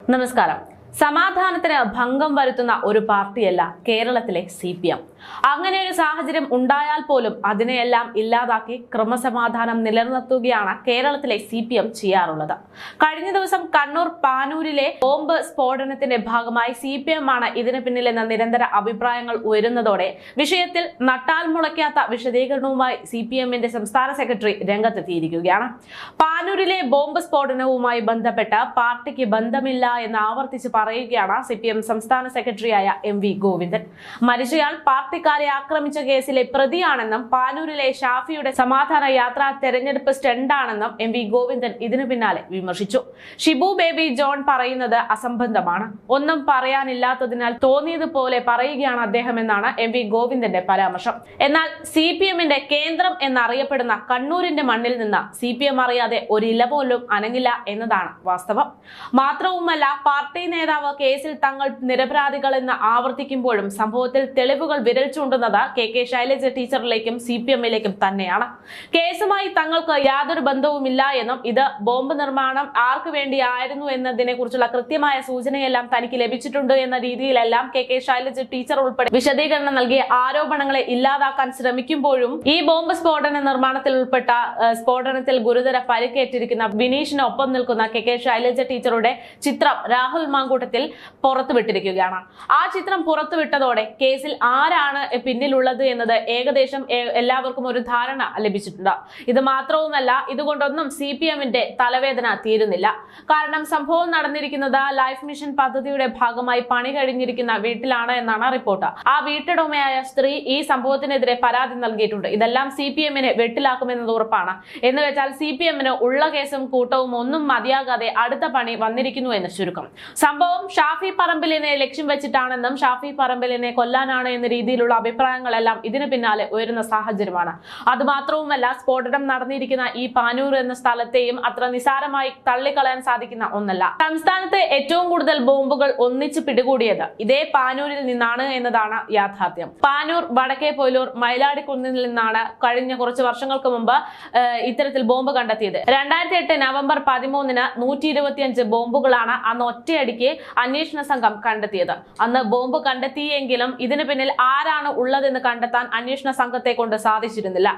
നമസ്കാരം സമാധാനത്തിന് ഭംഗം വരുത്തുന്ന ഒരു പാർട്ടിയല്ല കേരളത്തിലെ സി പി എം. അങ്ങനെ ഒരു സാഹചര്യം ഉണ്ടായാൽ പോലും അതിനെയെല്ലാം ഇല്ലാതാക്കി ക്രമസമാധാനം നിലനിർത്തുകയാണ് കേരളത്തിലെ സി പി എം ചെയ്യാറുള്ളത്. കഴിഞ്ഞ ദിവസം കണ്ണൂർ പാനൂരിലെ ബോംബ് സ്ഫോടനത്തിന്റെ ഭാഗമായി സി പി എം ആണ് ഇതിന് പിന്നിലെന്ന നിരന്തര അഭിപ്രായങ്ങൾ ഉയരുന്നതോടെ വിഷയത്തിൽ നട്ടാൽ മുളയ്ക്കാത്ത വിശദീകരണവുമായി സി പി എമ്മിന്റെ സംസ്ഥാന സെക്രട്ടറി രംഗത്തെത്തിയിരിക്കുകയാണ്. പാനൂരിലെ ബോംബ് സ്ഫോടനവുമായി ബന്ധപ്പെട്ട് പാർട്ടിക്ക് ബന്ധമില്ല എന്ന് ആവർത്തിച്ച് പറയുകയാണ് സി പി എം സംസ്ഥാന സെക്രട്ടറിയായ എം വി ഗോവിന്ദൻ. മരിച്ചയാൾ പാർട്ടിക്കാരെ ആക്രമിച്ച കേസിലെ പ്രതിയാണെന്നും പാനൂരിലെ ഷാഫിയുടെ സമാധാന യാത്രാ തെരഞ്ഞെടുപ്പ് സ്റ്റണ്ടാണെന്നും എം വി ഗോവിന്ദൻ ഇതിനു പിന്നാലെ വിമർശിച്ചു. ഷിബു ബേബി ജോൺ പറയുന്നത് അസംബന്ധമാണ്. ഒന്നും പറയാനില്ലാത്തതിനാൽ തോന്നിയതുപോലെ പറയുകയാണ് അദ്ദേഹം എന്നാണ് എം വി ഗോവിന്ദന്റെ പരാമർശം. എന്നാൽ സി പി എമ്മിന്റെ കേന്ദ്രം എന്നറിയപ്പെടുന്ന കണ്ണൂരിന്റെ മണ്ണിൽ നിന്ന് സി പി എം അറിയാതെ ഒരു ഇല പോലും അനങ്ങില്ല എന്നതാണ് വാസ്തവം. മാത്രവുമല്ല പാർട്ടി നേതാവ് കേസിൽ തങ്ങൾ നിരപരാധികളെന്ന് ആവർത്തിക്കുമ്പോഴും സംഭവത്തിൽ തെളിവുകൾ വിരൽ ചൂണ്ടുന്നത് കെ കെ ശൈലജ ടീച്ചറിലേക്കും സി പി എമ്മിലേക്കും തന്നെയാണ്. കേസുമായി തങ്ങൾക്ക് യാതൊരു ബന്ധവുമില്ല എന്നും ഇത് ബോംബ് നിർമ്മാണം ആർക്കു വേണ്ടിയായിരുന്നു എന്നതിനെ കുറിച്ചുള്ള കൃത്യമായ സൂചനയെല്ലാം തനിക്ക് ലഭിച്ചിട്ടുണ്ട് എന്ന രീതിയിലെല്ലാം കെ കെ ശൈലജ ടീച്ചർ ഉൾപ്പെടെ വിശദീകരണം നൽകിയ ആരോപണങ്ങളെ ഇല്ലാതാക്കാൻ ശ്രമിക്കുമ്പോഴും ഈ ബോംബ് സ്ഫോടന നിർമ്മാണത്തിൽ ഉൾപ്പെട്ട സ്ഫോടനത്തിൽ ഗുരുതര പരിക്കേറ്റിരിക്കുന്ന വിനീഷിനൊപ്പം നിൽക്കുന്ന കെ കെ ശൈലജ ടീച്ചറുടെ ചിത്രം രാഹുൽ മാങ്കൂട്ടത്തിൽ പുറത്തുവിട്ടിരിക്കുകയാണ് ആ ചിത്രം പുറത്തുവിട്ടതോടെ കേസിൽ ആരാണ് പിന്നിലുള്ളത് എന്നത് ഏകദേശം എല്ലാവർക്കും ഒരു ധാരണ ലഭിച്ചിട്ടുണ്ട്. ഇത് മാത്രവുമല്ല ഇതുകൊണ്ടൊന്നും സി പി എമ്മിന്റെ തലവേദന തീരുന്നില്ല. കാരണം സംഭവം നടന്നിരിക്കുന്നത് ലൈഫ് മിഷൻ പദ്ധതിയുടെ ഭാഗമായി പണി കഴിഞ്ഞിരിക്കുന്ന വീട്ടിലാണ് എന്നാണ് റിപ്പോർട്ട്. ആ വീട്ടുടമയായ സ്ത്രീ ഈ സംഭവത്തിനെതിരെ പരാതി നൽകിയിട്ടുണ്ട്. ഇതെല്ലാം സി പി എമ്മിനെ വെട്ടിലാക്കുമെന്നത് ഉറപ്പാണ്. എന്ന് വെച്ചാൽ സി പി എമ്മിന് ഉള്ള കേസും കൂട്ടവും ഒന്നും മതിയാകാതെ അടുത്ത പണി വന്നിരിക്കുന്നു എന്ന് ചുരുക്കം. സംഭവം ഷാഫി പറമ്പിലിനെ ലക്ഷ്യം വെച്ചിട്ടാണെന്നും ഷാഫി പറമ്പിലിനെ കൊല്ലാനാണ് എന്ന രീതിയിലുള്ള അഭിപ്രായങ്ങളെല്ലാം ഇതിന് പിന്നാലെ ഉയരുന്ന സാഹചര്യമാണ്. അതുമാത്രവുമല്ല സ്ഫോടനം നടന്നിരിക്കുന്ന ഈ പാനൂർ എന്ന സ്ഥലത്തെയും അത്ര നിസാരമായി തള്ളിക്കളയാൻ സാധിക്കുന്ന ഒന്നല്ല. സംസ്ഥാനത്തെ ഏറ്റവും കൂടുതൽ ബോംബുകൾ ഒന്നിച്ച് പിടികൂടിയത് ഇതേ പാനൂരിൽ നിന്നാണ് എന്നതാണ് യാഥാർത്ഥ്യം. പാനൂർ വടക്കേ പോലൂർ മയിലാടിക്കുന്നിൽ നിന്നാണ് കഴിഞ്ഞ കുറച്ച് വർഷങ്ങൾക്ക് മുമ്പ് ഇത്തരത്തിൽ ബോംബ് കണ്ടെത്തിയത്. രണ്ടായിരത്തി എട്ട് നവംബർ പതിമൂന്നിന് നൂറ്റി ബോംബുകളാണ് അന്ന് ഒറ്റയടിക്ക് അന്വേഷണ സംഘം കണ്ടെത്തിയത്. അന്ന് ബോംബ് കണ്ടെത്തിയെങ്കിലും ഇതിനു പിന്നിൽ ആരാണ് ഉള്ളതെന്ന് കണ്ടെത്താൻ അന്വേഷണ സംഘത്തെ കൊണ്ട് സാധിച്ചിരുന്നില്ല.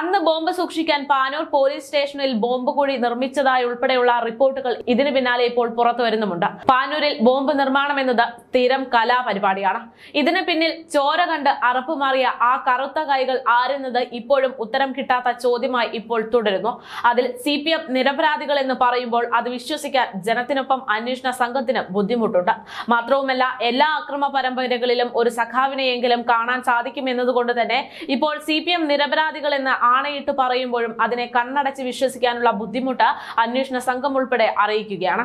അന്ന് ബോംബ് സൂക്ഷിക്കാൻ പാനൂർ പോലീസ് സ്റ്റേഷനിൽ ബോംബ് കൂടി നിർമ്മിച്ചതായി ഉൾപ്പെടെയുള്ള റിപ്പോർട്ടുകൾ ഇതിന് പിന്നാലെ ഇപ്പോൾ പുറത്തു വരുന്നുമുണ്ട്. പാനൂരിൽ ബോംബ് നിർമ്മാണം എന്നത് സ്ഥിരം കലാപരിപാടിയാണ്. ഇതിന് പിന്നിൽ ചോര കണ്ട് അറപ്പുമാറിയ ആ കറുത്ത കൈകൾ ആരെന്നത് ഇപ്പോഴും ഉത്തരം കിട്ടാത്ത ചോദ്യമായി ഇപ്പോൾ തുടരുന്നു. അതിൽ സി പി എം നിരപരാധികൾ എന്ന് പറയുമ്പോൾ അത് വിശ്വസിക്കാൻ ജനത്തിനൊപ്പം അന്വേഷണ സംഘത്തിന് ബുദ്ധിമുട്ടുണ്ട്. മാത്രവുമല്ല എല്ലാ അക്രമ പരമ്പരകളിലും ഒരു സഖാവിനെയെങ്കിലും കാണാൻ സാധിക്കും എന്നതുകൊണ്ട് തന്നെ ഇപ്പോൾ സി പി എം നിരപരാധികൾ എന്ന് ആണയിട്ട് പറയുമ്പോഴും അതിനെ കണ്ണടച്ച് വിശ്വസിക്കാനുള്ള ബുദ്ധിമുട്ട് അന്വേഷണ സംഘം ഉൾപ്പെടെ അറിയിക്കുകയാണ്.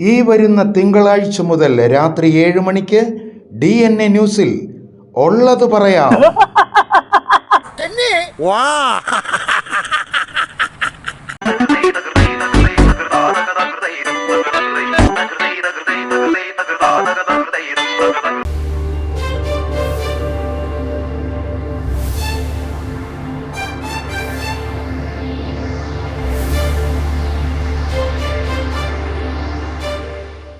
ഈ വരുന്ന തിങ്കളാഴ്ച മുതൽ രാത്രി ഏഴ് മണിക്ക് ഡി എൻ എ ന്യൂസിൽ ഉള്ളത് പറയാം. വാ. da da da da